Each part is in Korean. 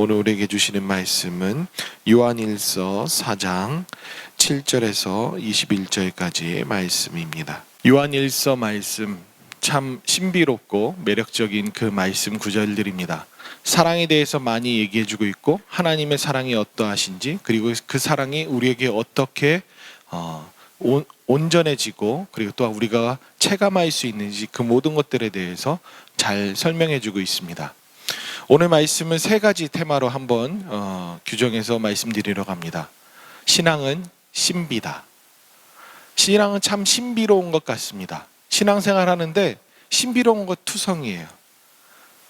오늘 우리에게 주시는 말씀은 요한일서 4장 7절에서 21절까지의 말씀입니다. 요한일서 말씀 참 신비롭고 매력적인 그 말씀 구절들입니다. 사랑에 대해서 많이 얘기해 주고 있고 하나님의 사랑이 어떠하신지 그리고 그 사랑이 우리에게 어떻게 어, 온, 온전해지고 그리고 또한 우리가 체감할 수 있는지 그 모든 것들에 대해서 잘 설명해 주고 있습니다. 오늘 말씀은 세 가지 테마로 한번 어, 규정해서 말씀드리려고 합니다. 신앙은 신비다. 신앙은 참 신비로운 것 같습니다. 신앙생활 하는데 신비로운 것 투성이에요.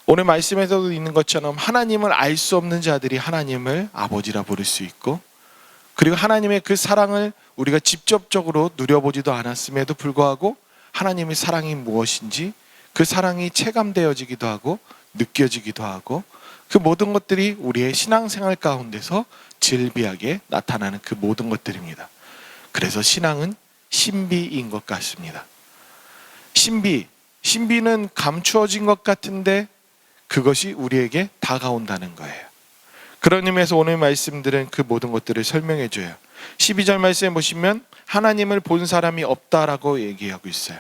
오늘 말씀에서도 있는 것처럼 하나님을 알 수 없는 자들이 하나님을 아버지라 부를 수 있고 그리고 하나님의 그 사랑을 우리가 직접적으로 누려보지도 않았음에도 불구하고 하나님의 사랑이 무엇인지 그 사랑이 체감되어지기도 하고 느껴지기도 하고 그 모든 것들이 우리의 신앙생활 가운데서 질비하게 나타나는 그 모든 것들입니다. 그래서 신앙은 신비인 것 같습니다. 신비, 신비는 감추어진 것 같은데 그것이 우리에게 다가온다는 거예요. 그런 의미에서 오늘 말씀들은 그 모든 것들을 설명해 줘요. 12절 말씀에 보시면 하나님을 본 사람이 없다라고 얘기하고 있어요.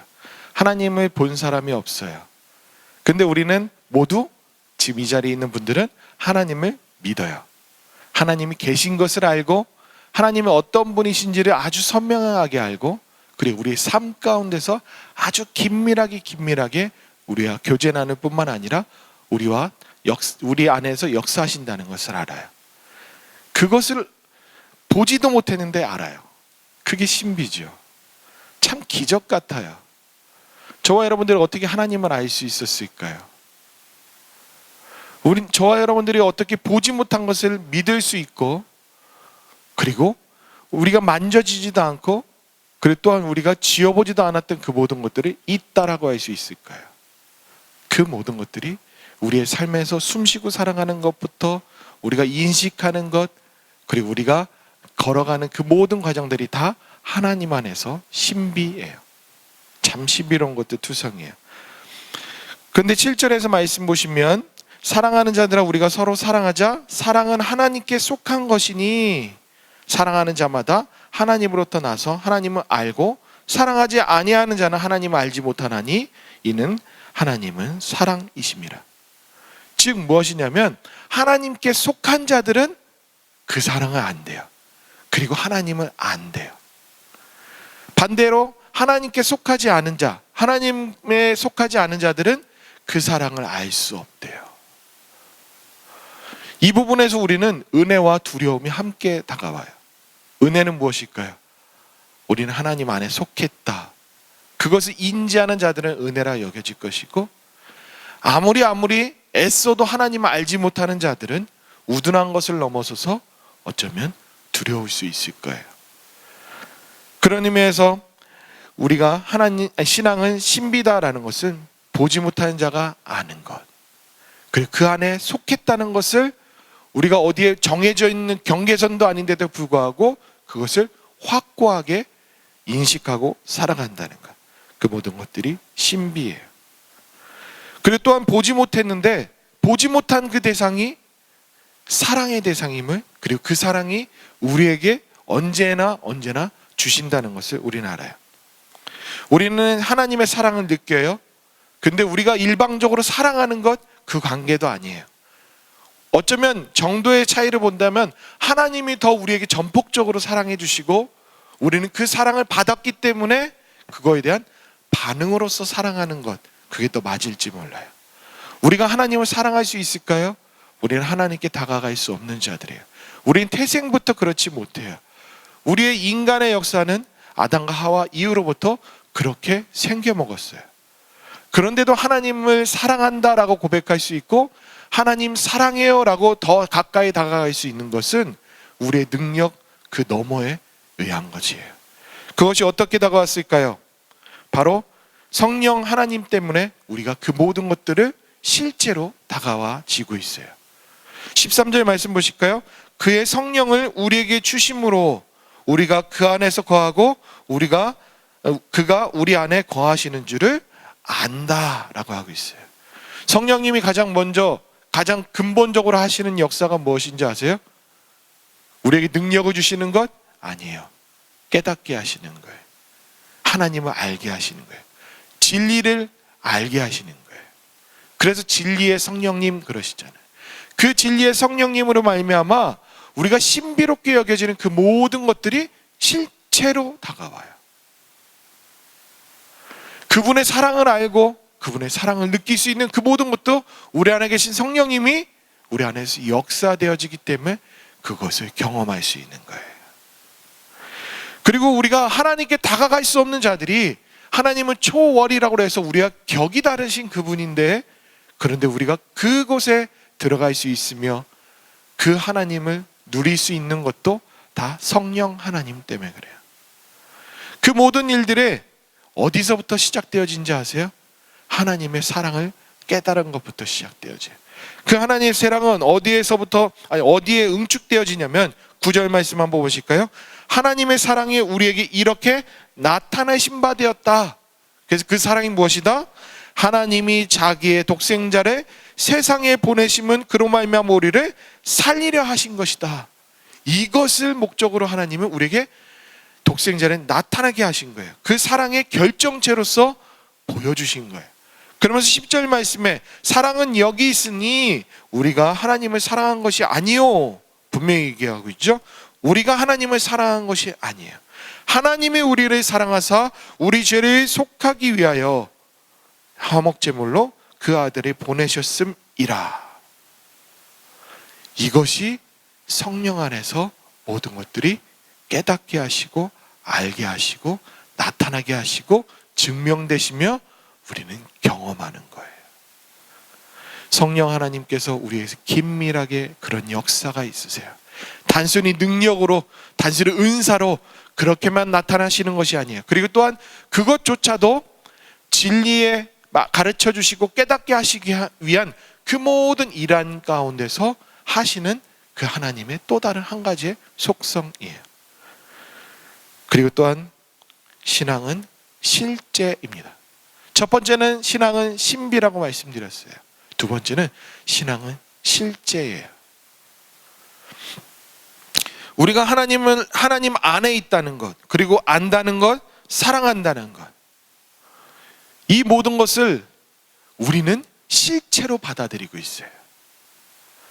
하나님을 본 사람이 없어요. 근데 우리는 모두 지금 이 자리에 있는 분들은 하나님을 믿어요. 하나님이 계신 것을 알고 하나님이 어떤 분이신지를 아주 선명하게 알고 그리고 우리의 삶 가운데서 아주 긴밀하게 긴밀하게 우리와 교제 나눌 뿐만 아니라 우리와 역, 우리 안에서 역사하신다는 것을 알아요. 그것을 보지도 못했는데 알아요. 그게 신비죠. 참 기적 같아요. 저와 여러분들이 어떻게 하나님을 알 수 있었을까요? 우린 저와 여러분들이 어떻게 보지 못한 것을 믿을 수 있고 그리고 우리가 만져지지도 않고 그리고 또한 우리가 지어보지도 않았던 그 모든 것들이 있다라고 할 수 있을까요? 그 모든 것들이 우리의 삶에서 숨쉬고 살아가는 것부터 우리가 인식하는 것 그리고 우리가 걸어가는 그 모든 과정들이 다 하나님 안에서 신비예요. 참 신비로운 것도 투성이에요. 근데 7절에서 말씀 보시면 사랑하는 자들아 우리가 서로 사랑하자 사랑은 하나님께 속한 것이니 사랑하는 자마다 하나님으로부터 나서 하나님을 알고 사랑하지 아니하는 자는 하나님을 알지 못하나니 이는 하나님은 사랑이심이라. 즉 무엇이냐면 하나님께 속한 자들은 그 사랑을 안 돼요. 그리고 하나님을 안 돼요. 반대로 하나님께 속하지 않은 자, 하나님에 속하지 않은 자들은 그 사랑을 알 수 없대요. 이 부분에서 우리는 은혜와 두려움이 함께 다가와요. 은혜는 무엇일까요? 우리는 하나님 안에 속했다. 그것을 인지하는 자들은 은혜라 여겨질 것이고 아무리 아무리 애써도 하나님을 알지 못하는 자들은 우둔한 것을 넘어서서 어쩌면 두려울 수 있을 거예요. 그런 의미에서 우리가 하나님 신앙은 신비다라는 것은 보지 못하는 자가 아는 것. 그리고 그 안에 속했다는 것을 우리가 어디에 정해져 있는 경계선도 아닌데도 불구하고 그것을 확고하게 인식하고 살아간다는 것. 그 모든 것들이 신비예요. 그리고 또한 보지 못했는데 보지 못한 그 대상이 사랑의 대상임을 그리고 그 사랑이 우리에게 언제나 언제나 주신다는 것을 우리는 알아요. 우리는 하나님의 사랑을 느껴요. 근데 우리가 일방적으로 사랑하는 것 그 관계도 아니에요. 어쩌면 정도의 차이를 본다면 하나님이 더 우리에게 전폭적으로 사랑해 주시고 우리는 그 사랑을 받았기 때문에 그거에 대한 반응으로서 사랑하는 것 그게 더 맞을지 몰라요. 우리가 하나님을 사랑할 수 있을까요? 우리는 하나님께 다가갈 수 없는 자들이에요. 우리는 태생부터 그렇지 못해요. 우리의 인간의 역사는 아담과 하와 이후로부터 그렇게 생겨 먹었어요. 그런데도 하나님을 사랑한다라고 고백할 수 있고 하나님 사랑해요라고 더 가까이 다가갈 수 있는 것은 우리의 능력 그 너머에 의한 것이에요. 그것이 어떻게 다가왔을까요? 바로 성령 하나님 때문에 우리가 그 모든 것들을 실제로 다가와지고 있어요. 13절 말씀 보실까요? 그의 성령을 우리에게 주심으로 우리가 그 안에서 거하고 우리가 어, 그가 우리 안에 거하시는 줄을 안다라고 하고 있어요. 성령님이 가장 먼저 가장 근본적으로 하시는 역사가 무엇인지 아세요? 우리에게 능력을 주시는 것 아니에요. 깨닫게 하시는 거예요. 하나님을 알게 하시는 거예요. 진리를 알게 하시는 거예요. 그래서 진리의 성령님 그러시잖아요. 그 진리의 성령님으로 말미암아 우리가 신비롭게 여겨지는 그 모든 것들이 실체로 다가와요. 그분의 사랑을 알고 그분의 사랑을 느낄 수 있는 그 모든 것도 우리 안에 계신 성령님이 우리 안에서 역사되어지기 때문에 그것을 경험할 수 있는 거예요. 그리고 우리가 하나님께 다가갈 수 없는 자들이 하나님은 초월이라고 해서 우리가 격이 다르신 그분인데 그런데 우리가 그곳에 들어갈 수 있으며 그 하나님을 누릴 수 있는 것도 다 성령 하나님 때문에 그래요. 그 모든 일들에 어디서부터 시작되어진지 아세요? 하나님의 사랑을 깨달은 것부터 시작되어져요. 그 하나님의 사랑은 어디에서부터 아니 어디에 응축되어지냐면 구절 말씀 한번 보실까요? 하나님의 사랑이 우리에게 이렇게 나타나신 바 되었다. 그래서 그 사랑이 무엇이다? 하나님이 자기의 독생자를 세상에 보내심은 그로 말미암아 우리를 살리려 하신 것이다. 이것을 목적으로 하나님은 우리에게 독생자를 나타나게 하신 거예요. 그 사랑의 결정체로서 보여주신 거예요. 그러면서 10절 말씀에 사랑은 여기 있으니 우리가 하나님을 사랑한 것이 아니요. 분명히 얘기하고 있죠. 우리가 하나님을 사랑한 것이 아니에요. 하나님이 우리를 사랑하사 우리 죄를 속하기 위하여 화목제물로 그 아들을 보내셨음이라. 이것이 성령 안에서 모든 것들이 깨닫게 하시고 알게 하시고 나타나게 하시고 증명되시며 우리는 경험하는 거예요. 성령 하나님께서 우리에게 긴밀하게 그런 역사가 있으세요. 단순히 능력으로, 단순히 은사로 그렇게만 나타나시는 것이 아니에요. 그리고 또한 그것조차도 진리에 가르쳐 주시고 깨닫게 하시기 위한 그 모든 일한 가운데서 하시는 그 하나님의 또 다른 한 가지의 속성이에요. 그리고 또한 신앙은 실제입니다. 첫 번째는 신앙은 신비라고 말씀드렸어요. 두 번째는 신앙은 실제예요. 우리가 하나님을 하나님 안에 있다는 것, 그리고 안다는 것, 사랑한다는 것. 이 모든 것을 우리는 실체로 받아들이고 있어요.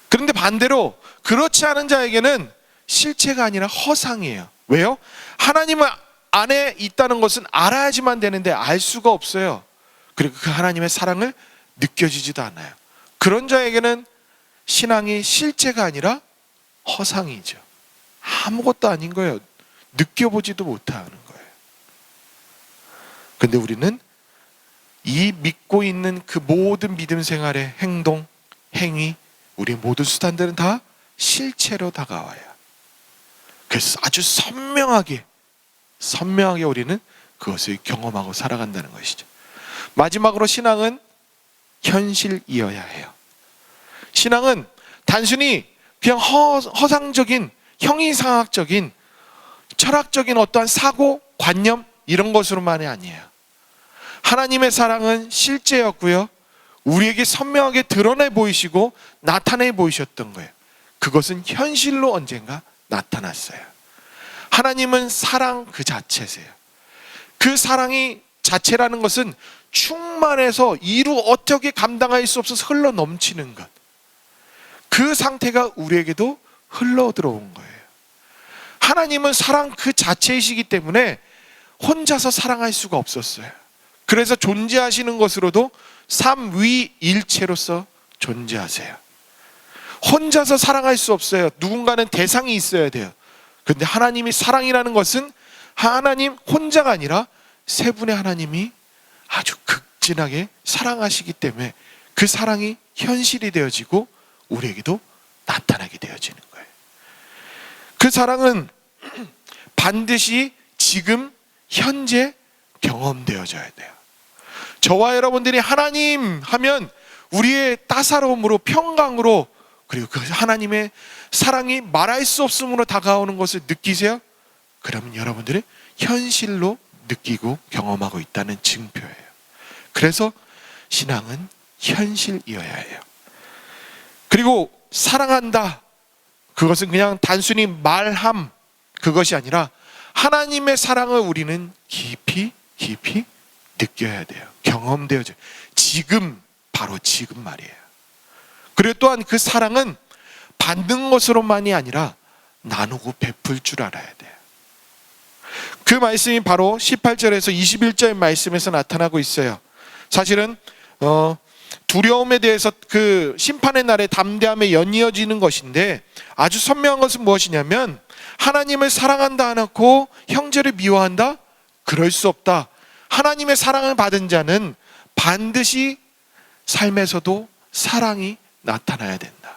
그런데 반대로 그렇지 않은 자에게는 실체가 아니라 허상이에요. 왜요? 하나님을 안에 있다는 것은 알아야지만 되는데 알 수가 없어요. 그리고 그 하나님의 사랑을 느껴지지도 않아요. 그런 자에게는 신앙이 실제가 아니라 허상이죠. 아무것도 아닌 거예요. 느껴보지도 못하는 거예요. 근데 우리는 이 믿고 있는 그 모든 믿음 생활의 행동, 행위, 우리 모든 수단들은 다 실체로 다가와요. 그래서 아주 선명하게, 선명하게 우리는 그것을 경험하고 살아간다는 것이죠. 마지막으로 신앙은 현실이어야 해요. 신앙은 단순히 그냥 허, 허상적인 형이상학적인 철학적인 어떠한 사고, 관념 이런 것으로만이 아니에요. 하나님의 사랑은 실제였고요. 우리에게 선명하게 드러내 보이시고 나타내 보이셨던 거예요. 그것은 현실로 언젠가 나타났어요. 하나님은 사랑 그 자체세요. 그 사랑이 자체라는 것은 충만해서 이루 어떻게 감당할 수 없어서 흘러 넘치는 것. 그 상태가 우리에게도 흘러 들어온 거예요. 하나님은 사랑 그 자체이시기 때문에 혼자서 사랑할 수가 없었어요. 그래서 존재하시는 것으로도 삼위일체로서 존재하세요. 혼자서 사랑할 수 없어요. 누군가는 대상이 있어야 돼요. 근데 하나님이 사랑이라는 것은 하나님 혼자가 아니라 세 분의 하나님이 아주 극진하게 사랑하시기 때문에 그 사랑이 현실이 되어지고 우리에게도 나타나게 되어지는 거예요. 그 사랑은 반드시 지금 현재 경험되어져야 돼요. 저와 여러분들이 하나님 하면 우리의 따사로움으로 평강으로 그리고 그 하나님의 사랑이 말할 수 없음으로 다가오는 것을 느끼세요? 그러면 여러분들이 현실로 느끼고 경험하고 있다는 증표예요. 그래서 신앙은 현실이어야 해요. 그리고 사랑한다. 그것은 그냥 단순히 말함 그것이 아니라 하나님의 사랑을 우리는 깊이 깊이 느껴야 돼요. 경험되어져. 지금 바로 지금 말이에요. 그리고 또한 그 사랑은 받는 것으로만이 아니라 나누고 베풀 줄 알아야 돼요. 그 말씀이 바로 18절에서 21절 말씀에서 나타나고 있어요. 사실은 어, 두려움에 대해서 그 심판의 날에 담대함에 연이어지는 것인데 아주 선명한 것은 무엇이냐면 하나님을 사랑한다 않고 형제를 미워한다? 그럴 수 없다. 하나님의 사랑을 받은 자는 반드시 삶에서도 사랑이 나타나야 된다.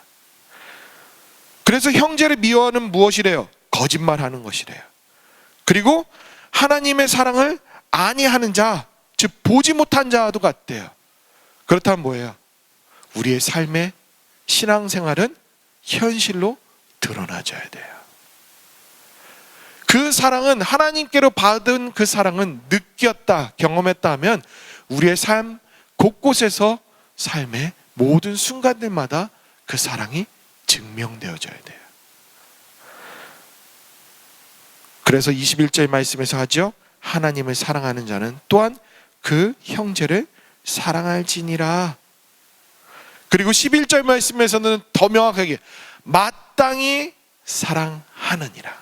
그래서 형제를 미워하는 무엇이래요? 거짓말하는 것이래요. 그리고 하나님의 사랑을 아니하는 자, 즉 보지 못한 자도 같대요. 그렇다면 뭐예요? 우리의 삶의 신앙생활은 현실로 드러나져야 돼요. 그 사랑은 하나님께로 받은 그 사랑은 느꼈다, 경험했다 하면 우리의 삶 곳곳에서 삶의 모든 순간들마다 그 사랑이 증명되어져야 돼요. 그래서 21절 말씀에서 하죠. 하나님을 사랑하는 자는 또한 그 형제를 사랑할지니라. 그리고 11절 말씀에서는 더 명확하게 마땅히 사랑하느니라.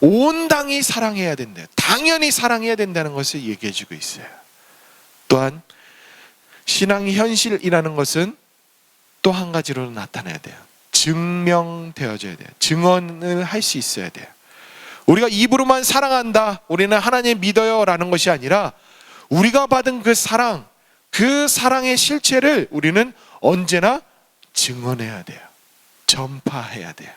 온당히 사랑해야 된다. 당연히 사랑해야 된다는 것을 얘기해 주고 있어요. 또한 신앙의 현실이라는 것은 또 한 가지로 나타나야 돼요. 증명되어져야 돼요. 증언을 할 수 있어야 돼요. 우리가 입으로만 사랑한다, 우리는 하나님 믿어요 라는 것이 아니라 우리가 받은 그 사랑, 그 사랑의 실체를 우리는 언제나 증언해야 돼요. 전파해야 돼요.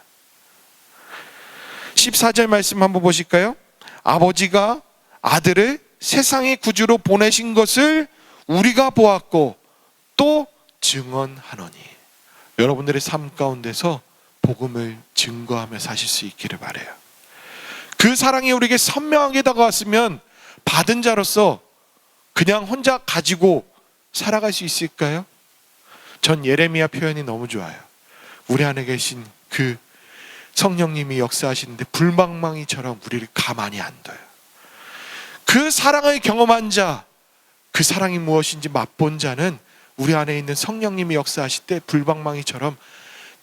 14절 말씀 한번 보실까요? 아버지가 아들을 세상의 구주로 보내신 것을 우리가 보았고 또 증언하노니 여러분들의 삶 가운데서 복음을 증거하며 사실 수 있기를 바래요. 그 사랑이 우리에게 선명하게 다가왔으면 받은 자로서 그냥 혼자 가지고 살아갈 수 있을까요? 전 예레미야 표현이 너무 좋아요. 우리 안에 계신 그 성령님이 역사하시는데 불망망이처럼 우리를 가만히 안 둬요. 그 사랑을 경험한 자, 그 사랑이 무엇인지 맛본 자는 우리 안에 있는 성령님이 역사하실 때 불방망이처럼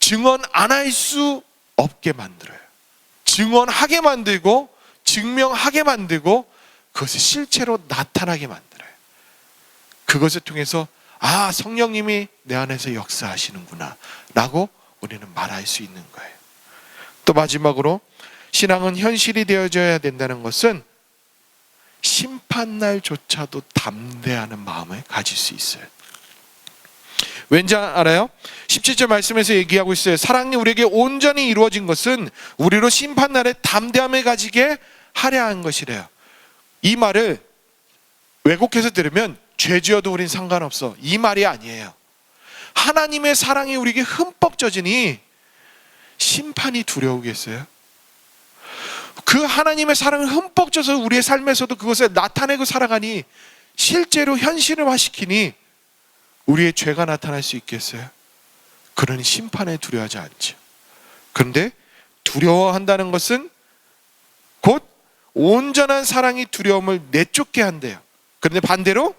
증언 안 할 수 없게 만들어요. 증언하게 만들고 증명하게 만들고 그것이 실체로 나타나게 만들어요. 그것을 통해서 아 성령님이 내 안에서 역사하시는구나 라고 우리는 말할 수 있는 거예요. 또 마지막으로 신앙은 현실이 되어져야 된다는 것은 심판날조차도 담대하는 마음을 가질 수 있어요. 왠지 알아요? 17절 말씀에서 얘기하고 있어요. 사랑이 우리에게 온전히 이루어진 것은 우리로 심판날에 담대함을 가지게 하려 한 것이래요. 이 말을 왜곡해서 들으면 죄 지어도 우린 상관없어. 이 말이 아니에요. 하나님의 사랑이 우리에게 흠뻑 젖으니 심판이 두려우겠어요? 그 하나님의 사랑을 흠뻑 젖어 우리의 삶에서도 그것을 나타내고 살아가니 실제로 현실화시키니 우리의 죄가 나타날 수 있겠어요? 그러니 심판에 두려워하지 않죠. 그런데 두려워한다는 것은 곧 온전한 사랑이 두려움을 내쫓게 한대요. 그런데 반대로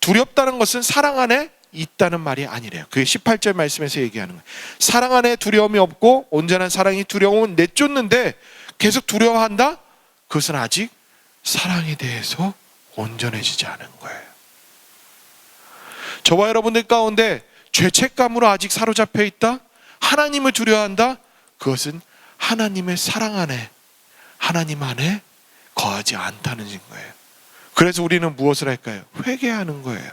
두렵다는 것은 사랑 안에 있다는 말이 아니래요. 그게 18절 말씀에서 얘기하는 거예요. 사랑 안에 두려움이 없고 온전한 사랑이 두려움을 내쫓는데 계속 두려워한다? 그것은 아직 사랑에 대해서 온전해지지 않은 거예요. 저와 여러분들 가운데 죄책감으로 아직 사로잡혀 있다? 하나님을 두려워한다? 그것은 하나님의 사랑 안에, 하나님 안에 거하지 않다는 거예요. 그래서 우리는 무엇을 할까요? 회개하는 거예요.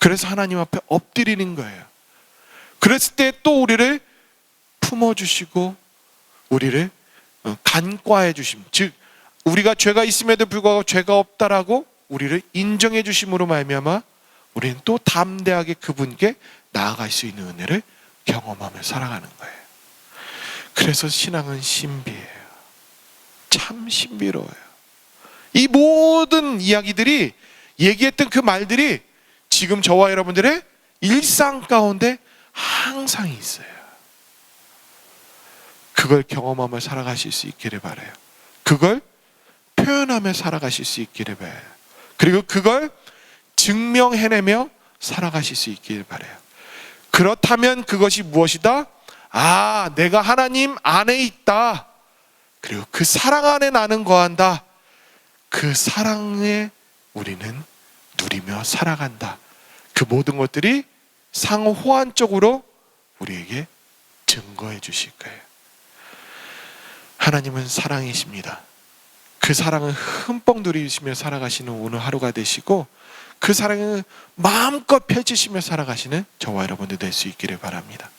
그래서 하나님 앞에 엎드리는 거예요. 그랬을 때 또 우리를 품어주시고, 우리를 어, 간과해 주심. 즉, 우리가 죄가 있음에도 불구하고 죄가 없다라고 우리를 인정해 주심으로 말미암아 우리는 또 담대하게 그분께 나아갈 수 있는 은혜를 경험하며 살아가는 거예요. 그래서 신앙은 신비해요. 참 신비로워요. 이 모든 이야기들이 얘기했던 그 말들이 지금 저와 여러분들의 일상 가운데 항상 있어요. 그걸 경험하며 살아가실 수 있기를 바래요. 그걸 표현하며 살아가실 수 있기를 바래요. 그리고 그걸 증명해내며 살아가실 수 있기를 바래요. 그렇다면 그것이 무엇이다? 아, 내가 하나님 안에 있다. 그리고 그 사랑 안에 나는 거한다. 그 사랑에 우리는 누리며 살아간다. 그 모든 것들이 상호 호환적으로 우리에게 증거해 주실 거예요. 하나님은 사랑이십니다. 그 사랑을 흠뻑 누리시며 살아가시는 오늘 하루가 되시고 그 사랑을 마음껏 펼치시며 살아가시는 저와 여러분들 될 수 있기를 바랍니다.